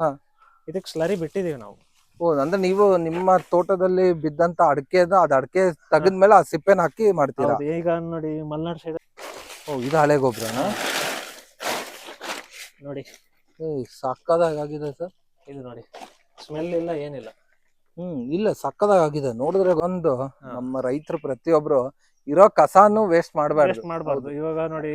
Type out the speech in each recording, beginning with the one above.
ಹಾ. ಇದಕ್ಕೆ ಸ್ಲರಿ ಬಿಟ್ಟಿದೀವಿ ನಾವು. ಓ ಅಂದ್ರೆ ನೀವು ನಿಮ್ಮ ತೋಟದಲ್ಲಿ ಬಿದ್ದಂತ ಅಡಕೆ ಅದ ಅಡಕೆ ತೆಗೆದ್ಮೇಲೆ ಆ ಸಿಪ್ಪೆನ ಹಾಕಿ ಮಾಡ್ತೀರಾ? ಹೌದು ಈಗ ನೋಡಿ ಮಲ್ನಾಡ್ ಸೈಡ್ ಓ ಇದು ಹಳೆ ಗೊಬ್ಬರ ನೋಡಿ. ಏ ಸಕ್ಕದಾಗಿದೆ ಸರ್. ಇದು ನೋಡಿ ಸ್ಮೆಲ್ ಇಲ್ಲ ಏನಿಲ್ಲ. ಹ್ಮ್ ಇಲ್ಲ ಸಕ್ಕದಾಗಿದೆ ನೋಡಿದ್ರೆ ಒಂದು ನಮ್ಮ ರೈತರು ಪ್ರತಿಯೊಬ್ರು ಇರೋ ಕಸಾನು ವೇಸ್ಟ್ ಮಾಡಬಾರ್ದು. ವೇಸ್ಟ್ ಮಾಡಬಾರ್ದು. ಇವಾಗ ನೋಡಿ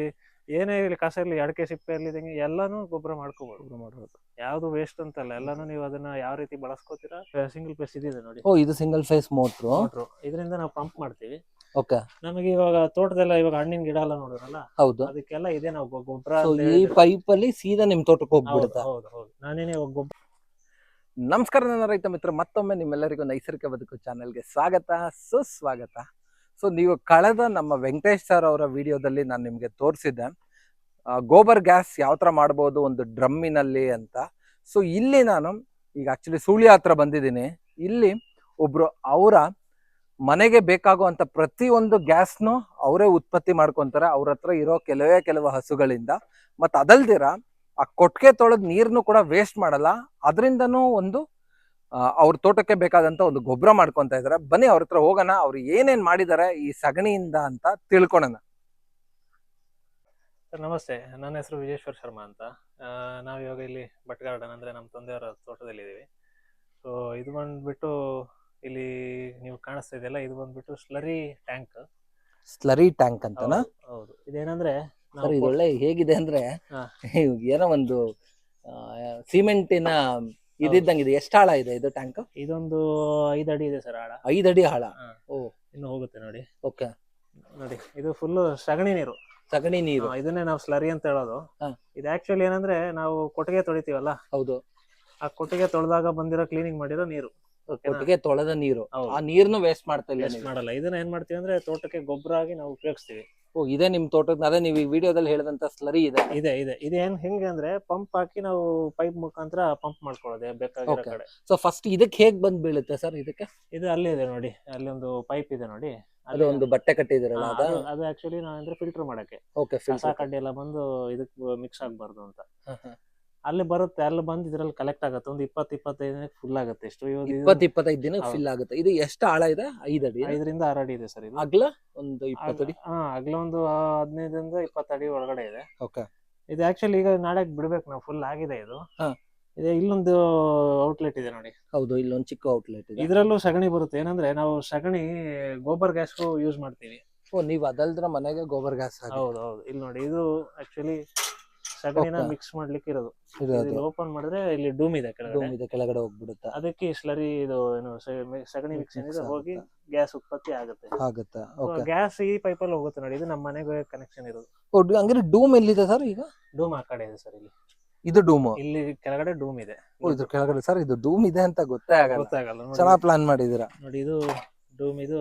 ಏನೇ ಇರಲಿ ಕಸ ಇರಲಿ ಅಡಕೆ ಸಿಪ್ಪೆ ಇರಲಿ ಇದಂಗೆ ಎಲ್ಲಾನು ಗೊಬ್ಬರ ಮಾಡ್ಕೋಬಹುದು ಮಾಡ್ಬೋದು. ಯಾವ್ದು ವೇಸ್ಟ್ ಅಂತಲ್ಲ ಎಲ್ಲಾನು ನೀವು ಅದನ್ನ ಯಾವ ರೀತಿ ಬಳಸ್ಕೋತೀರಾ? ಸಿಂಗಲ್ ಫೇಸ್ ಇದಿದೆ ನೋಡಿ. ಓ ಇದು ಸಿಂಗಲ್ ಫೇಸ್ ಮೋಟ್ರು ಮೋಟ್ರು ಇದರಿಂದ ನಾವು ಪಂಪ್ ಮಾಡ್ತೀವಿ. ಓಕೆ ನಮಗೆ ಇವಾಗ ತೋಟದೆಲ್ಲ ಇವಾಗ ಹಣ್ಣಿನ ಗಿಡ ಎಲ್ಲ ನೋಡಿದ್ರಲ್ಲ ಹೌದು. ಅದಕ್ಕೆಲ್ಲ ಇದೆ ನಾವು ಗೊ- ಗೊಬ್ಬರ ಸೊ ಈ ಪೈಪ್ ಅಲ್ಲಿ ಸೀದಾ ನಿಮ್ ತೋಟಕ್ಕೆ ಹೋಗ್ಬಿಡುತ್ತೆ ಹೋಗ್ಬಿಡುತ್ತಾ? ಹೌದು ಹೌದು. ನಾನೇನೆ ಇವಾಗ ಗೊಬ್ಬರ ನಮಸ್ಕಾರ ನನ್ನ ರೈತ ಮಿತ್ರ ಮತ್ತೊಮ್ಮೆ ನಿಮ್ಮೆಲ್ಲರಿಗೂ ನೈಸರ್ಗಿಕ ಬದುಕು ಚಾನೆಲ್ಗೆ ಸ್ವಾಗತ ಸುಸ್ವಾಗತ. ಸೊ ನೀವು ಕಳೆದ ನಮ್ಮ ವೆಂಕಟೇಶ್ ಸರ್ ಅವರ ವಿಡಿಯೋದಲ್ಲಿ ನಾನು ನಿಮಗೆ ತೋರಿಸಿದ್ದೆ. ಗೋಬರ್ ಗ್ಯಾಸ್ ಯಾವ ಥರ ಮಾಡ್ಬೋದು ಒಂದು ಡ್ರಮ್ಮಿನಲ್ಲಿ ಅಂತ. ಸೊ ಇಲ್ಲಿ ನಾನು ಈಗ ಆ್ಯಕ್ಚುಲಿ ಸುಳ್ಯ ಹತ್ರ ಬಂದಿದ್ದೀನಿ. ಇಲ್ಲಿ ಒಬ್ಬರು ಅವರ ಮನೆಗೆ ಬೇಕಾಗುವಂಥ ಪ್ರತಿಯೊಂದು ಗ್ಯಾಸ್ನು ಅವರೇ ಉತ್ಪತ್ತಿ ಮಾಡ್ಕೊತಾರೆ. ಅವ್ರ ಹತ್ರ ಇರೋ ಕೆಲವೇ ಕೆಲವು ಹಸುಗಳಿಂದ. ಮತ್ತು ಅದಲ್ದಿರ ಆ ಕೊಟ್ಟಿಗೆ ತೊಳೆದ ನೀರನ್ನು ಕೂಡ ವೇಸ್ಟ್ ಮಾಡಲ್ಲ. ಅದರಿಂದನೂ ಒಂದು ಅವ್ರ ತೋಟಕ್ಕೆ ಬೇಕಾದಂತ ಒಂದು ಗೊಬ್ಬರ ಮಾಡ್ಕೊಂತ ಇದಾರೆ. ಬನ್ನಿ ಅವ್ರ ಹತ್ರ ಹೋಗೋಣ ಅವ್ರು ಏನೇನ್ ಮಾಡಿದ್ದಾರೆ ಈ ಸಗಣಿಯಿಂದ ಅಂತ ತಿಳ್ಕೊಳೋಣ. ಸರ್ ನಮಸ್ತೆ. ನನ್ನ ಹೆಸರು ವಿಜೇಶ್ವರ್ ಶರ್ಮಾ ಅಂತ. ನಾವು ಇವಾಗ ಇಲ್ಲಿ ಬಟ್ ಗಾರ್ಡನ್ ಅಂದ್ರೆ ನಮ್ಮ ತಂದೆಯವರ ತೋಟದಲ್ಲಿ ಇದೀವಿ ಸೊ ಇದು ಬಂದ್ಬಿಟ್ಟು ಇಲ್ಲಿ ನೀವು ಕಾಣಿಸ್ತಾ ಇದೆಯಲ್ಲ ಇದು ಬಂದ್ಬಿಟ್ಟು ಸ್ಲರಿ ಟ್ಯಾಂಕ್. ಸ್ಲರಿ ಟ್ಯಾಂಕ್ ಅಂತನಾ? ಹೌದು ಇದೇನಂದ್ರೆ ಸರ್ ಒಳ್ಳೆ ಹೇಗಿದೆ ಅಂದ್ರೆ ಏನೋ ಒಂದು ಆ, ಸಿಮೆಂಟಿನ ಇದೆ ಎಷ್ಟು ಆಳ ಇದೆ ಇದು ಟ್ಯಾಂಕ್ ಇದೊಂದು ಐದು ಅಡಿ ಇದೆ ಸರ್ ಆಳ ಐದು ಅಡಿ ಆಳ. ಓ. ಇನ್ನು ಹೋಗುತ್ತೆ ನೋಡಿ. ಓಕೆ. ನೋಡಿ ಇದು ಫುಲ್ ಸಗಣಿ ನೀರು. ಸಗಣಿ ನೀರು. ಇದನ್ನೇ ನಾವು ಸ್ಲರಿ ಅಂತ ಹೇಳೋದು. ಇದು ಆಕ್ಚುಲಿ ಏನಂದ್ರೆ ನಾವು ಕೊಟ್ಟಿಗೆ ತೊಳಿತೀವಲ್ಲ? ಹೌದು. ಆ ಕೊಟ್ಟಿಗೆ ತೊಳೆದಾಗ ಬಂದಿರೋ ಕ್ಲೀನಿಂಗ್ ಮಾಡಿರೋ ನೀರು. ಕೊಟ್ಟಿಗೆ ತೊಳೆದ ನೀರು. ಆ ನೀರ್ನು ವೇಸ್ಟ್ ಮಾಡ್ತಾ ಇಲ್ಲ ಮಾಡಲ್ಲ. ಇದನ್ನ ಏನ್ ಮಾಡ್ತೀವಿ ಅಂದ್ರೆ ತೋಟಕ್ಕೆ ಗೊಬ್ಬರ ಆಗಿ ನಾವು ಉಪಯೋಗಿಸ್ತೀವಿ. ಓ ಇದೇ ನಿಮ್ ತೋಟದ ಅದೇ ನೀವು ಈ ವಿಡಿಯೋದಲ್ಲಿ ಹೇಳಿದಂತ ಸ್ಲರಿ ಇದೆ. ಇದೆ ಇದೆ. ಇದೇನ್ ಹೆಂಗೆ ಅಂದ್ರೆ ಪಂಪ್ ಹಾಕಿ ನಾವು ಪೈಪ್ ಮುಖಾಂತರ ಪಂಪ್ ಮಾಡ್ಕೊಳ್ಳೋದೆ ಬೇಕಾಗಿರೋ Okay. ಕಡೆ. ಸೊ ಫಸ್ಟ್ ಇದಕ್ಕೆ ಹೇಗ್ ಬಂದ್ ಬೀಳುತ್ತೆ ಸರ್ ಇದಕ್ಕೆ? ಇದು ಅಲ್ಲಿ ಇದೆ ನೋಡಿ ಅಲ್ಲಿ ಒಂದು ಪೈಪ್ ಇದೆ ನೋಡಿ. ಅದು ಅಲ್ಲಿ- ಒಂದು ಬಟ್ಟೆ ಕಟ್ಟಿದಿರಲ್ಲ ಹಾ, ಅದ? ಅದು- ಅದು ಆಕ್ಚುಲಿ ನಾವಂದ್ರೆ ಫಿಲ್ಟರ್ ಮಾಡಕ್ಕೆ. ಓಕೆ ಕಸ ಕಡ್ಡಿ ಎಲ್ಲ ಬಂದು ಇದಕ್ ಮಿಕ್ಸ್ ಆಗ್ಬಾರ್ದು ಅಂತ. ಅಲ್ಲಿ ಬರುತ್ತೆ ಅಲ್ಲಿ ಬಂದು ಇದ್ರಲ್ಲಿ ಕಲೆಕ್ಟ್ ಆಗುತ್ತೆ. ಒಂದು ಇಪ್ಪತ್ತು ಇಪ್ಪತ್ತೈದು ದಿನಕ್ಕೆ ಫುಲ್ ಆಗುತ್ತೆ ಎಷ್ಟು? ಇವಾಗ ಇದು ಇಪ್ಪತ್ ಇಪ್ಪತ್ತೈದು ದಿನ. ಫಿಲ್ ಆಗುತ್ತೆ. ಇದು ಎಷ್ಟು ಆಳ ಇದೆ? ಐದು ಅಡಿ ಐದರಿಂದ ಆರು ಅಡಿ ಇದೆ ಸರ್ ಇದು. ಅಗ್ಲ ಒಂದು ಇಪ್ಪತ್ತು ಅಡಿ? ಹಾ ಅಗ್ಲ ಒಂದು ಹದಿನೈದರಿಂದ ಇಪ್ಪತ್ತು ಅಡಿ ಒಳಗಡೆ ಇದೆ. ಓಕೆ ಇದು ಆಕ್ಚುಲಿ ಈಗ ನಾಳೆಗ್ ಬಿಡ್ಬೇಕು ನಾವು ಫುಲ್ ಆಗಿದೆ ಇದು. ಇದೇ ಇಲ್ಲೊಂದು ಔಟ್ಲೆಟ್ ಇದೆ ನೋಡಿ. ಹೌದು ಇಲ್ಲೊಂದು ಚಿಕ್ಕ ಔಟ್ಲೆಟ್ ಇದೆ. ಇದ್ರಲ್ಲೂ ಸಗಣಿ ಬರುತ್ತೆ. ಏನಂದ್ರೆ ನಾವು ಸಗಣಿ ಗೋಬರ್ ಗ್ಯಾಸ್ ಯೂಸ್ ಮಾಡ್ತೀವಿ. ಓ ನೀವು ಅದಲ್ದ್ರ ಮನೆಗೆ ಗೋಬರ್ ಗ್ಯಾಸ್ ಹೌದು ಹೌದು. ಇಲ್ಲಿ ನೋಡಿ ಇದು ಆಕ್ಚುಲಿ ಸಗಣಿನ ಮಿಕ್ಸ್ ಮಾಡ್ಲಿಕ್ಕೆ ಇರೋದು. ಓಪನ್ ಮಾಡಿದ್ರೆ ಇಲ್ಲಿ ಡೂಮ್ ಇದೆ ಕೆಳಗಡೆ. ಡೂಮ್ ಇದೆ ಕೆಳಗಡೆ ಹೋಗ್ಬಿಡುತ್ತೆ. ಅದಕ್ಕೆ ಸ್ಲರಿ ಇದು ಏನು ಸಗಣಿ ಮಿಕ್ಸ್ ಏನಿದೆ ಹೋಗಿ ಗ್ಯಾಸ್ ಉತ್ಪತ್ತಿ ಆಗುತ್ತೆ. ಆಗುತ್ತೆ. ಓಕೆ ಗ್ಯಾಸ್ ಈ ಪೈಪ್ ಅಲ್ಲಿ ಹೋಗುತ್ತೆ ನೋಡಿ ಇದು ನಮ್ಮ ಮನೆಗೆ ಕನೆಕ್ಷನ್ ಇರೋದು. ಓ ಹಂಗಾರೆ ಡೂಮ್ ಎಲ್ಲಿದೆ ಸರ್ ಈಗ? ಡೂಮ್ ಆ ಕಡೆ ಇದೆ ಸರ್ ಇಲ್ಲಿ. ಇದು ಡೂಮ್ ಇಲ್ಲಿ ಕೆಳಗಡೆ ಡೂಮ್ ಇದೆ. ಓ ಕೆಳಗಡೆ ಸರ್ ಇದು ಡೂಮ್ ಇದೆ ಅಂತ ಗೊತ್ತೇ ಆಗಲ್ಲ. ಗೊತ್ತಾಗಲ್ಲ ಚೆನ್ನಾಗಿ ಪ್ಲಾನ್ ಮಾಡಿದೀರಾ ನೋಡಿ ಇದು ಡೂಮ್ ಇದು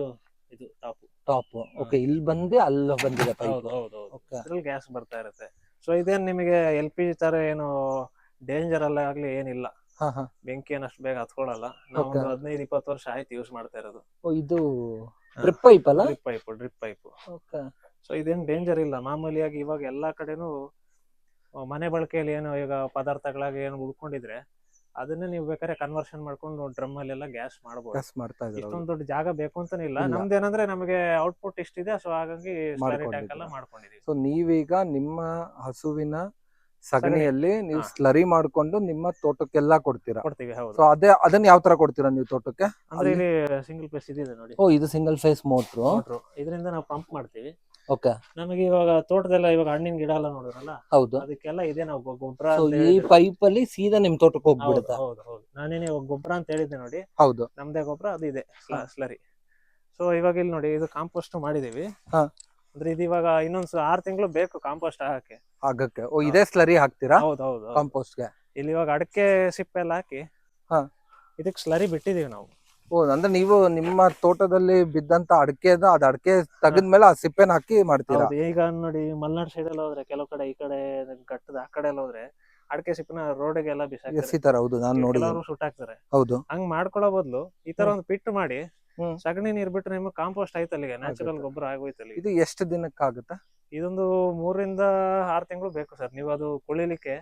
ಇದು ಟಾಪ್ ಟಾಪ್ ಓಕೆ ಇಲ್ಲಿ ಬಂದೆ ಅಲ್ಲಿ ಬಂದಿದೆ ಪೈಪ್ ಹೌದು ಹೌದು ಹೌದು. ಓಕೆ ಅದ್ರಲ್ಲಿ ಗ್ಯಾಸ್ ಬರ್ತಾ ಇರುತ್ತೆ. ಸೊ ಇದೇನ್ ನಿಮಗೆ ಎಲ್ ಪಿ ಜಿ ತರ ಏನು ಡೇಂಜರ್ ಅಲ್ಲ ಆಗ್ಲಿ ಏನಿಲ್ಲ. ಹಾ ಹಾ. ಬೆಂಕಿ ಏನ್ ಅಷ್ಟು ಬೇಗ ಹತ್ಕೊಳಲ್ಲ. ನಾವು Okay. ಒಂದು ಹದಿನೈದು ಇಪ್ಪತ್ತು ವರ್ಷ ಆಯ್ತು ಯೂಸ್ ಮಾಡ್ತಾ ಇರೋದು. ಓ ಇದು ಡ್ರಿಪ್ ಪೈಪ್ ಅಲ್ಲ? Drip pipe drip pipe okay so ಇದೇನ್ ಡೇಂಜರ್ ಇಲ್ಲ. ಮಾಮೂಲಿಯಾಗಿ ಇವಾಗ ಎಲ್ಲಾ ಕಡೆನೂ ಆ, ಮನೆ ಬಳಕೆಯಲ್ಲಿ ಏನು ಈಗ ಪದಾರ್ಥಗಳಾಗಿ ಏನು ಉಳ್ಕೊಂಡಿದ್ರೆ ಅದನ್ನೇ ನೀವು ಬೇಕಾದ್ರೆ ಕನ್ವರ್ಷನ್ ಮಾಡ್ಕೊಂಡು ಡ್ರಮ್ ಅಲ್ಲೆಲ್ಲ ಎಲ್ಲ ಗ್ಯಾಸ್ ಮಾಡಬಹುದು ಗ್ಯಾಸ್ ಮಾಡ್ತಾ ಇಷ್ಟೊಂದು ದೊಡ್ಡ ಜಾಗ ಬೇಕು ಅಂತಾನೆ ಇಲ್ಲ. ಇಲ್ಲ. ನಮ್ದೇನಂದ್ರೆ ನಮಗೆ ಔಟ್ಪುಟ್ ಇಷ್ಟಿದೆ ಸೊ ಹಾಗಾಗಿ ಸ್ಲರಿ ಟ್ಯಾಂಕ್ ಎಲ್ಲ. ಮಾಡ್ಕೊಂಡಿದೀವಿ ಸೊ ನೀವೀಗ ನಿಮ್ಮ ಹಸುವಿನ ಸಗಣಿಯಲ್ಲಿ ನೀವು ಹಾ. ಸ್ಲರಿ ಮಾಡ್ಕೊಂಡು ನಿಮ್ಮ ತೋಟಕ್ಕೆಲ್ಲ ಕೊಡ್ತೀರಾ? ಕೊಡ್ತೀವಿ ಹೌದು. ಸೊ ಅದೇ ಅದನ್ನ ಯಾವ ತರ ಕೊಡ್ತೀರಾ ನೀವು ತೋಟಕ್ಕೆ? ಅಂದ್ರೆ ಇಲ್ಲಿ ಸಿಂಗಲ್ ಫೇಸ್ ಇದೆ ನೋಡಿ. ಓ ಇದು ಸಿಂಗಲ್ ಫೇಸ್ ಮೋಟ್ರು ಮೋಟ್ರು ಇದರಿಂದ ನಾವು ಪಂಪ್ ಮಾಡ್ತೀವಿ. ಓಕೆ ನಮಗೆ ಇವಾಗ ತೋಟದೆಲ್ಲ ಇವಾಗ ಹಣ್ಣಿನ ಗಿಡ ಎಲ್ಲ ನೋಡಿದ್ರಲ್ಲ? ಹೌದು. ಅದಕ್ಕೆಲ್ಲ ಇದೆ ನಾವು ಗೊ- ಗೊಬ್ಬರ ಸೊ ಅಂತ ಈ ಹೇಳಿದ್ರೆ- ಪೈಪ್ ಅಲ್ಲಿ ಸೀದಾ ನಿಮ್ ತೋಟಕ್ಕೆ ಹೌದು ಹೋಗ್ಬಿಡುತ್ತಾ? ಹೌದು ಹೌದು. ನಾನೇನೆ ಇವಾಗ ಗೊಬ್ಬರ ಅಂತ ಹೇಳಿದ್ದೆ ನೋಡಿ. ಹೌದು. ನಮ್ದೇ ಗೊಬ್ಬರ ಅದು ಇದೆ. ಸ್ಲರಿ ಸೊ ಇವಾಗ ಇಲ್ಲಿ ನೋಡಿ ಇದು ಕಾಂಪೋಸ್ಟ್ ಮಾಡಿದೀವಿ. ಹಾ. ಅಂದ್ರೆ ಇದು ಇವಾಗ ಇನ್ನೊಂದು ಆರು ತಿಂಗಳು ಬೇಕು ಕಾಂಪೋಸ್ಟ್ ಹಾಕಕ್ಕೆ. ಆಗಕ್ಕೆ ಓ ಇದೇ ಸ್ಲರಿ ಹಾಕ್ತೀರಾ? ಹೌದು ಹೌದು ಹೌದು. ಕಾಂಪೋಸ್ಟ್ಗೆ ಇಲ್ಲಿ ಇವಾಗ ಅಡಕೆ ಸಿಪ್ಪೆ ಎಲ್ಲ ಹಾಕಿ ಹಾ. ಇದಕ್ಕೆ ಸ್ಲರಿ ಬಿಟ್ಟಿದೀವಿ ನಾವು. ಓ ಅಂದ್ರೆ ನೀವು ನಿಮ್ಮ ತೋಟದಲ್ಲಿ ಬಿದ್ದಂತ ಅಡಕೆದ ಅದ್ ಅಡಕೆ ತೆಗೆದ್ಮೇಲೆ ಆ ಸಿಪ್ಪೆನ ಹಾಕಿ ಮಾಡ್ತೀರಾ? ಹೌದು ಈಗ ನೋಡಿ ಮಲ್ನಾಡ್ ಸೈಡ್ ಎಲ್ಲ ಹೋದ್ರೆ ಕೆಲವು ಕಡೆ ಈ ಕಡೆ ಘಟ್ಟದ ಆ ಕಡೆ ಎಲ್ಲ ಹೋದ್ರೆ ಅಡಕೆ ಸಿಪ್ಪನ ರೋಡಿಗೆಲ್ಲ ಬಿಸಾಕ್ತಾರೆ. ತರ ಹೌದು ನಾನು ನೋಡಿದ್ದೀನಿ. ಕೆಲವರು ಸುಟ್ಟಾಕ್ತಾರೆ ಹೌದು. ಹಂಗ್ ಮಾಡ್ಕೊಳ್ಳೋ ಬದಲು ಈ ತರ ಒಂದು ಪಿಟ್ ಮಾಡಿ ಹ್ಮ್. ಸಗಣಿ ನೀರ್ ಬಿಟ್ರೆ ನಿಮ್ಗೆ ಕಾಂಪೋಸ್ಟ್ ಆಯ್ತು ಅಲ್ಲಿಗೆ ನ್ಯಾಚುರಲ್ ಆಗುತ್ತೆ. ಗೊಬ್ಬರ ಆಗೋಯ್ತು ಅಲ್ಲಿಗೆ. ಇದು ಎಷ್ಟು ದಿನಕ್ಕಾಗುತ್ತೆ? ಇದೊಂದು ಮೂರರಿಂದ ಆರು ತಿಂಗಳು ಬೇಕು ಸರ್. ನೀವು ಅದು ಕುಳಿಲಿಕ್ಕೆ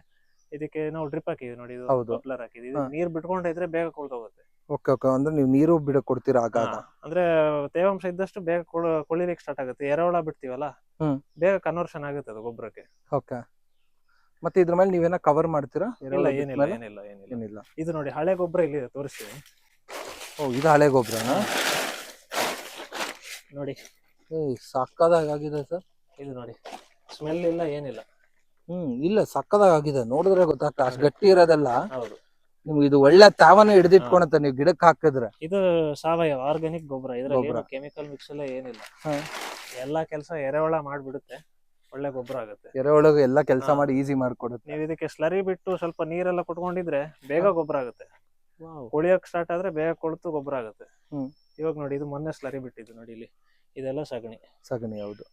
ಇದಕ್ಕೆ ನಾವು ಡ್ರಿಪ್ ಹಾಕಿದ್ವಿ ನೋಡಿ ಇದು ಹೌದು. ಬಬ್ಲರ್ ಹಾಕಿದ್ವಿ. ಇದು ಹಾ. ನೀರ್ ಬಿಟ್ಕೊಂಡಿದ್ರೆ ಬೇಗ ಕೊಳ್ತೋಗುತ್ತೆ ಓಕೆ ಓಕೆ. ಅಂದ್ರೆ ನೀವು ನೀರು ಬಿಡ ಕೊಡ್ತೀರಾ ಆಗಾಗ? ಅಂದ್ರೆ ತೇವಾಂಶ ಇದ್ದಷ್ಟು ಬೇಗ ಕೊಳ- ಕೊಳಿಲಿಕ್ಕೆ ಸ್ಟಾರ್ಟ್ ಆಗುತ್ತೆ. ಎರೆಹುಳ ಬಿಡ್ತೀವಲ್ಲ? ಹ್ಮ್. ಬೇಗ ಕನ್ವರ್ಷನ್ ಆಗುತ್ತೆ ಅದು ಗೊಬ್ಬರಕ್ಕೆ. ಓಕೆ. ಮತ್ತೆ ಇದ್ರ ಮೇಲೆ ನೀವೇನ ಕವರ್ ಮಾಡ್ತೀರಾ? ಇಲ್ಲ ಎರೆಹುಳ ಏನಿಲ್ಲ? ಏನಿಲ್ಲ ಏನಿಲ್ಲ. ಏನಿಲ್ಲ. ಇದು ನೋಡಿ ಹಳೆ ಗೊಬ್ಬರ ಇಲ್ಲಿ ತೋರಿಸಿ ಓ ಇದು ಹಳೆ ಗೊಬ್ಬರನಾ? ನೋಡಿ. ಏ ಸಕ್ಕದಾಗಿದೆ ಸರ್. ಇದು ನೋಡಿ ಸ್ಮೆಲ್ ಇಲ್ಲ ಏನಿಲ್ಲ. ಹ್ಮ್ ಇಲ್ಲ ಸಕ್ಕದಾಗಿದೆ ನೋಡಿದ್ರೆ ಗೊತ್ತಾಗ್ತದೆ ಅಷ್ಟು ಗಟ್ಟಿ ಇರೋದಲ್ಲ. ಹೌದು. ನಿಮ್ಗೆ ಇದು ಒಳ್ಳೆ ತಾವನ್ನ ಹಿಡಿದಿಟ್ಕೊಳತ್ತ ನೀವು ಗಿಡಕ್ಕೆ ಹಾಕಿದ್ರ. ಇದು ಸಾವಯವ ಆರ್ಗಾನಿಕ್ ಗೊಬ್ಬರ. ಇದ್ರಲ್ಲಿ ಗೊಬ್ರ. ಕೆಮಿಕಲ್ ಮಿಕ್ಸ್ ಎಲ್ಲ ಏನಿಲ್ಲ. ಹಾ. ಎಲ್ಲಾ ಕೆಲಸ ಎರೆಹುಳ ಮಾಡ್ಬಿಡುತ್ತೆ. ಒಳ್ಳೆ ಗೊಬ್ಬರ ಆಗುತ್ತೆ. ಎರೆಹುಳಗೆ ಎಲ್ಲಾ ಕೆಲಸ ಹಾ. ಮಾಡಿ ಈಸಿ ಮಾಡ್ಕೊಡುತ್ತೆ. ನೀವು ಇದಕ್ಕೆ ಸ್ಲರಿ ಬಿಟ್ಟು ಸ್ವಲ್ಪ ನೀರೆಲ್ಲ ಕೊಟ್ಕೊಂಡಿದ್ರೆ ಬೇಗ ಗೊಬ್ಬರ ಆಗುತ್ತೆ. ಕೊಳಿಯಕ್ ಸ್ಟಾರ್ಟ್ ಆದ್ರೆ ಬೇಗ ಕೊಳ್ತು ಗೊಬ್ಬರ ಆಗುತ್ತೆ. ಹ್ಮ್. ಇವಾಗ ನೋಡಿ ಇದು ಮೊನ್ನೆ ಸ್ಲರಿ ಬಿಟ್ಟಿದ್ದು ನೋಡಿ ಇಲ್ಲಿ. ಇದೆಲ್ಲ ಸಗಣಿ. ಸಗಣಿ ಹೌದು.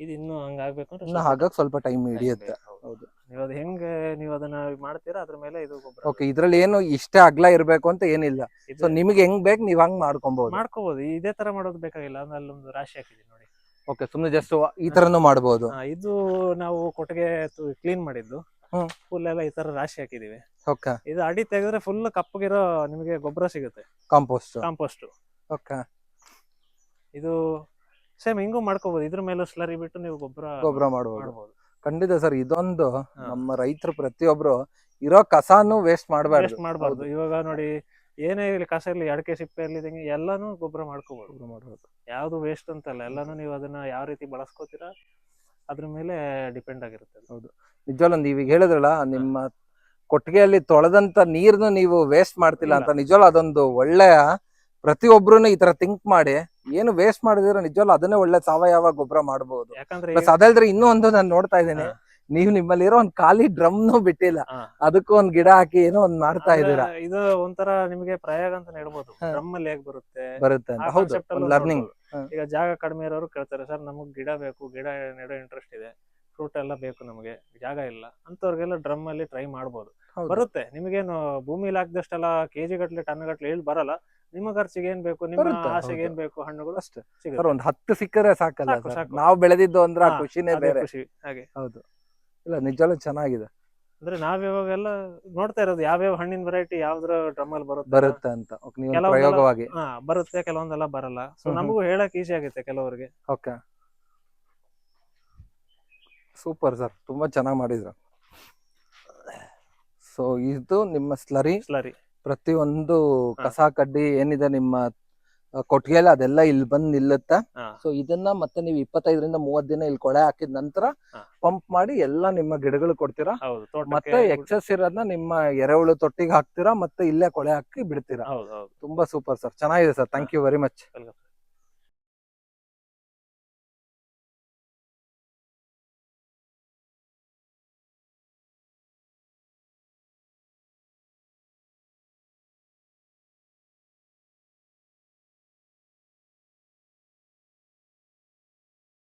ಇದು ಇನ್ನು ಹಂಗಾಗ್ಬೇಕು ಅಂದ್ರೆ ಇನ್ನು ಸ್ವಲ್ಪ ಟೈಮ್ ಹಿಡಿಯುತ್ತೆ. ಹೌದು. ನೀವು ಅದು ಹೆಂಗೆ ನೀವು ಅದನ್ನ ಮಾಡ್ತೀರಾ? ಅದ್ರ ಮೇಲೆ ಇದು ಗೊಬ್ಬರ ಓಕೆ ಇದ್ರಲ್ಲಿ ಏನು ಇಷ್ಟೇ ಅಗ್ಲ ಇರ್ಬೇಕು ಅಂತ ಏನಿಲ್ಲ. ಸೊ ನಿಮ್ಗೆ ಹೆಂಗ್ ಬೇಕು ನೀವ್ ಹಂಗ್ ಮಾಡ್ಕೊಬಹುದು ಮಾಡ್ಕೋಬಹುದು ಇದೇ ತರ ಮಾಡೋದು ಬೇಕಾಗಿಲ್ಲ. ಅಂದ್ರೆ ಅಲ್ಲೊಂದು ರಾಶಿ ಹಾಕಿದೀನಿ ನೋಡಿ. ಓಕೆ ಸುಮ್ನೆ ಜಸ್ಟ್ ಈ ತರನು ಮಾಡಬಹುದು ಇದು ನಾವು ಕೊಟ್ಟಿಗೆ ಕ್ಲೀನ್ ಮಾಡಿದ್ದು. ಹ್ಮ್. ಫುಲ್ ಎಲ್ಲ ಈ ತರ ರಾಶಿ ಹಾಕಿದೀವಿ. ಓಕೆ ಇದು ಅಡಿ ತೆಗೆದ್ರೆ ಫುಲ್ ಕಪ್ಪಗಿರೋ ನಿಮಗೆ ಗೊಬ್ಬರ ಸಿಗುತ್ತೆ. ಕಾಂಪೋಸ್ಟ್ ಕಾಂಪೋಸ್ಟ್ ಓಕೆ ಇದು ಸೇಮ್ ಹಿಂಗು ಮಾಡ್ಕೋಬಹುದು ಇದ್ರ ಮೇಲೆ ಸ್ಲರಿ ಬಿಟ್ಟು ನೀವು ಗೊಬ್ಬರ ಗೊಬ್ಬರ ಮಾಡಬಹುದು ಮಾಡಬಹುದು ಖಂಡಿತ ಸರ್ ಇದೊಂದು ನಮ್ಮ ರೈತರು ಪ್ರತಿಯೊಬ್ರು ಇರೋ ಕಸಾನು ವೇಸ್ಟ್ ಮಾಡಬಾರ್ದು. ವೇಸ್ಟ್ ಮಾಡಬಾರ್ದು. ಇವಾಗ ನೋಡಿ ಏನೇ ಇರಲಿ ಕಸ ಇರಲಿ ಅಡಕೆ ಸಿಪ್ಪೆ ಇರಲಿ ಇದಂಗೆ ಎಲ್ಲಾನು ಗೊಬ್ಬರ ಮಾಡ್ಕೋಬಹುದು ಮಾಡಬಹುದು ಯಾವ್ದು ವೇಸ್ಟ್ ಅಂತಲ್ಲ ಎಲ್ಲಾನು ನೀವು ಅದನ್ನ ಯಾವ ರೀತಿ ಬಳಸ್ಕೋತೀರಾ ಅದ್ರ ಮೇಲೆ ಡಿಪೆಂಡ್ ಆಗಿರುತ್ತೆ. ಹೌದು. ನಿಜವಲ್ಲ ನೀವ್ ಈಗ ಹೇಳಿದ್ರಲ್ಲ ನಿಮ್ಮ ಕೊಟ್ಟಿಗೆಯಲ್ಲಿ ತೊಳೆದಂತ ನೀರ್ನು ನೀವು ವೇಸ್ಟ್ ಮಾಡ್ತಿಲ್ಲ ಅಂತ. ನಿಜವಲ್ಲ ಅದೊಂದು ಒಳ್ಳೆಯ ಪ್ರತಿಯೊಬ್ಬರೂ ಈ ತರ ಥಿಂಕ್ ಮಾಡಿ ಏನು ವೇಸ್ಟ್ ಮಾಡಿದ್ರೆ ನಿಜವಲ್ಲ ಅದನ್ನೇ ಒಳ್ಳೆ ಸಾವಯವ ಗೊಬ್ಬರ ಮಾಡಬಹುದು ಯಾಕಂದ್ರೆ ಪ್ಲಸ್ ಅದಲ್ದ್ರೆ ಇನ್ನೂ ಒಂದು ನಾನು ನೋಡ್ತಾ ಇದ್ದೀನಿ. ನೀವು ನಿಮ್ಮಲ್ಲಿ ಇರೋ ಒಂದ್ ಖಾಲಿ ಡ್ರಮ್ನು ಬಿಟ್ಟಿಲ್ಲ. ಅದಕ್ಕೂ ಒಂದ್ ಗಿಡ ಹಾಕಿ ಏನೋ ಒಂದ್ ಮಾಡ್ತಾ ಇದೀರ ಇದು ಒಂಥರ ನಿಮಗೆ ಪ್ರಯೋಗ ಅಂತ ಹೇಳ್ಬೋದು. ಡ್ರಮ್ ಅಲ್ಲಿ ಹೇಗ್ ಬರುತ್ತೆ? ಬರುತ್ತೆ ಹೌದು ಲರ್ನಿಂಗ್ ಈಗ ಜಾಗ ಕಡಿಮೆ ಇರೋರು ಕೇಳ್ತಾರೆ ಸರ್ ನಮಗ್ ಗಿಡ ಬೇಕು ಗಿಡ ನೆಡೋ ಇಂಟ್ರೆಸ್ಟ್ ಇದೆ. ಫ್ರೂಟ್ ಎಲ್ಲ ಬೇಕು ನಮಗೆ ಜಾಗ ಇಲ್ಲ. ಅಂತವ್ರಿಗೆಲ್ಲ ಡ್ರಮ್ ಅಲ್ಲಿ ಟ್ರೈ ಮಾಡ್ಬೋದು ಬರುತ್ತೆ. ನಿಮಗೇನು ಭೂಮಿಲಿ ಹಾಕ್ದಷ್ಟೆಲ್ಲ ಕೆಜಿ ಗಟ್ಲೆ ಟನ್ ಗಟ್ಲೆ ಹೇಳಿ ಬರಲ್ಲ. ನಿಮ್ಮ ಖರ್ಚಿಗೆ ಏನ್ ಬೇಕು ನಿಮ್ಮ ಬರುತ್ತೆ, ಆಸೆಗೆ ಹೌದು. ಏನ್ ಬೇಕು ಹಣ್ಣುಗಳು ಅಷ್ಟೇ ಸಿಗುತ್ತೆ. ಸರ್ ಒಂದ್ ಹತ್ತು ಸಿಕ್ಕರೆ ಸಾಕಲ್ಲ ಸಾಕು, ಸರ್? ಸಾಕು. ನಾವು ಬೆಳೆದಿದ್ದು ಅಂದ್ರೆ ಆ ಹಾ, ಖುಷಿನೇ ಅದೇ ಬೇರೆ. ಖುಷಿ ಹಾಗೆ. ಹೌದು. ಇಲ್ಲ ನಿಜವಲ್ಲ ಚೆನ್ನಾಗಿದೆ. ಅಂದ್ರೆ ನಾವ್ ಇವಾಗೆಲ್ಲ ನೋಡ್ತಾ ಇರೋದು ಯಾವ್ಯಾವ ಹಣ್ಣಿನ ವೆರೈಟಿ ಯಾವ್ದ್ರ ಡ್ರಮ್ ಅಲ್ಲಿ ಬರುತ್ತೆ? ಬರುತ್ತೆ ಅಂತ. Okay, ನೀವು ಒಂದು ಕೆಲವೊಂದೆಲ್ಲ- ಪ್ರಯೋಗವಾಗಿ. ಹಾ ಬರುತ್ತೆ ಕೆಲವೊಂದೆಲ್ಲ ಬರಲ್ಲ. So hmm hmm. ನಮಗೂ ಹೇಳಕ್ ಈಸಿ ಆಗುತ್ತೆ ಕೆಲವರಿಗೆ. ಓಕೆ. ಸೂಪರ್ ಸರ್ ತುಂಬಾ ಚೆನ್ನಾಗಿ ಮಾಡಿದ್ರು. ಸೊ ಇದು ನಿಮ್ಮ ಸ್ಲರಿ ಸ್ಲರಿ ಪ್ರತಿಯೊಂದು. ಕಸ ಕಡ್ಡಿ ಏನಿದೆ ನಿಮ್ಮ ಕೊಟ್ಟಿಗೆಲ್ಲ ಅದೆಲ್ಲ ಇಲ್ಲಿ ಬಂದ್ ನಿಲ್ಲುತ್ತೆ ಹಾ. ಸೊ ಇದನ್ನ ಮತ್ತೆ ನೀವು ಇಪ್ಪತ್ತೈದರಿಂದ ಮೂವತ್ ದಿನ ಇಲ್ಲಿ ಕೊಳೆ ಹಾಕಿದ ನಂತರ ಹಾ. ಪಂಪ್ ಮಾಡಿ ಎಲ್ಲ ನಿಮ್ಮ ಗಿಡಗಳು ಕೊಡ್ತೀರಾ ಹೌದು ಮತ್ತೆ ಎಕ್ಸಸ್ ಇರೋದನ್ನ ನಿಮ್ಮ ಎರೆಹುಳು ತೊಟ್ಟಿಗೆ ಹಾಕ್ತೀರಾ ಮತ್ತೆ ಇಲ್ಲೇ ಕೊಳೆ ಹಾಕಿ ಬಿಡ್ತೀರಾ ಹೌದು ಹೌದು ತುಂಬಾ ಸೂಪರ್ ಸರ್ ಚೆನ್ನಾಗಿದೆ sir thank you very much Welcome.